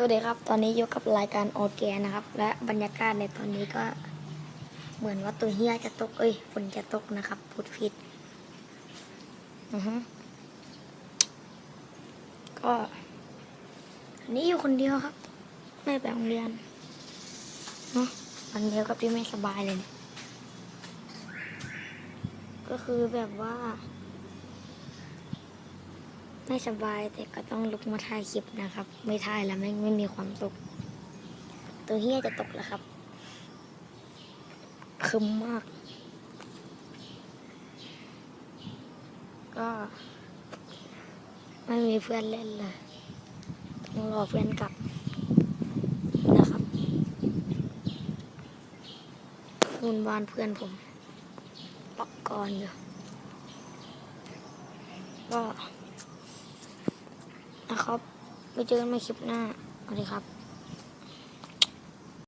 สวัสดีครับ ตอนนี้อยู่กับรายการออร์แกนนะครับ และบรรยากาศในตอนนี้ก็เหมือนว่าตัวเฮียจะตก เอ้ย ฝนจะตกนะครับพูดผิด อือฮึก็อันนี้อยู่คนเดียวครับ ไม่ไปโรงเรียน เนาะวันเดียวกับที่ไม่สบายเลย ก็คือแบบว่า ไม่สบายแต่ก็ต้องลุกมาถ่ายคลิปนะครับ ไม่ถ่ายแล้วไม่ไม่มีความสุข ตัวเฮียจะตกแล้วครับคึมมาก ก็ ไม่มีเพื่อนเล่นเลยต้องรอเพื่อนกลับนะครับนู่นบ้านเพื่อนผมปักกรอยู่ก็ นะครับ ไปเจอกันใหม่คลิปหน้าสวัสดีครับ